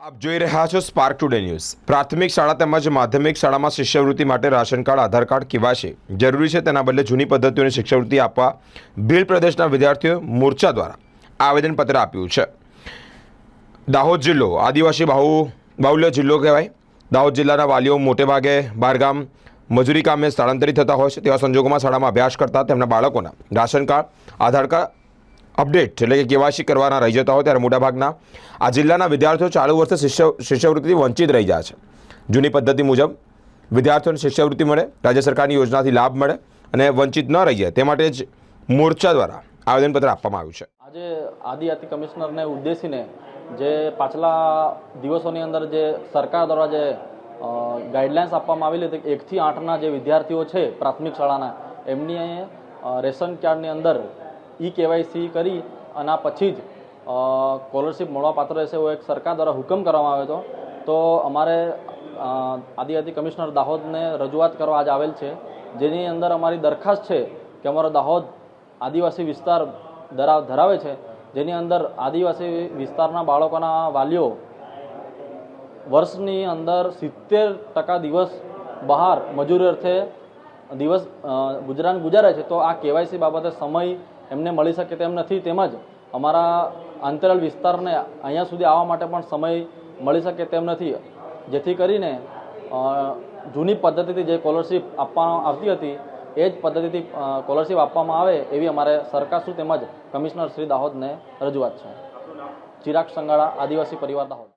આપ જોઈ રહ્યા છો સ્પાર્ક ટુડે ન્યૂઝ પ્રાથમિક શાળા તેમજ માધ્યમિક શાળામાં શિષ્યવૃત્તિ માટે રાશન કાર્ડ, આધાર કાર્ડ કેવાશે જરૂરી છે તેના બદલે જૂની પદ્ધતિઓની શિષ્યવૃત્તિ આપવા ભીલ પ્રદેશના વિદ્યાર્થીઓ મોરચા દ્વારા આવેદનપત્ર આપ્યું છે. દાહોદ જિલ્લો, આદિવાસી બાહુ, બાહુલ્ય જિલ્લો કહેવાય. દાહોદ જિલ્લાના વાલીઓ મોટેભાગે બહારગામ, મજૂરી કામે સ્થળાંતરિત થતા હોય છે. તેવા સંજોગોમાં શાળામાં અભ્યાસ કરતા તેમના બાળકોના ration card, Aadhaar card update, એટલે કે કેવાયસી કરવાના રહી જતા હોય ત્યારે મોટાભાગના આ જિલ્લાના વિદ્યાર્થીઓ ચાલુ વર્ષે શિષ્ય શિષ્યવૃત્તિથી વંચિત રહી જાય છે. જૂની પદ્ધતિ મુજબ વિદ્યાર્થીઓને શિષ્યવૃત્તિ મળે, રાજ્ય સરકારની યોજનાથી લાભ મળે અને વંચિત ન રહી જાય તે માટે જ મોરચા દ્વારા આવેદનપત્ર આપવામાં આવ્યું છે. આજે આદિજાતિ કમિશનરને ઉદ્દેશીને જે પાછલા દિવસોની અંદર જે સરકાર દ્વારા જે ગાઈડલાઇન્સ આપવામાં આવેલી હતી, એકથી આઠના જે વિદ્યાર્થીઓ છે પ્રાથમિક શાળાના, એમની રેશન કાર્ડની અંદર ઈ કેવાયસી કરી અને પછી જ સ્કોલરશીપ મળવાપાત્ર રહેશે એવો એક સરકાર દ્વારા હુકમ કરવામાં આવ્યો હતો. તો અમારે આદિવાસી કમિશનર દાહોદને રજૂઆત કરવા આજે આવેલ છે. જેની અંદર અમારી દરખાસ્ત છે કે અમારો દાહોદ આદિવાસી વિસ્તાર ધરાવ ધરાવે છે. જેની અંદર આદિવાસી વિસ્તારના બાળકોના વાલીઓ વર્ષની અંદર સિત્તેર ટકા દિવસ બહાર મજૂરી અર્થે દિવસ ગુજરાન ગુજારે છે, તો આ કેવાયસી બાબતે સમય એમને મળી શકે તેમ નથી. તેમજ અમારા અંતરાળ વિસ્તારને અહીંયા સુધી આવવા માટે પણ સમય મળી શકે તેમ નથી. જેથી કરીને જૂની પદ્ધતિથી જે સ્કોલરશીપ આપવામાં આવતી હતી, એ જ પદ્ધતિથી સ્કોલરશીપ આપવામાં આવે એવી અમારે સરકાર શું તેમજ કમિશનર શ્રી દાહોદને રજૂઆત છે. ચિરાગ સંગાળા, આદિવાસી પરિવાર દાહોદ.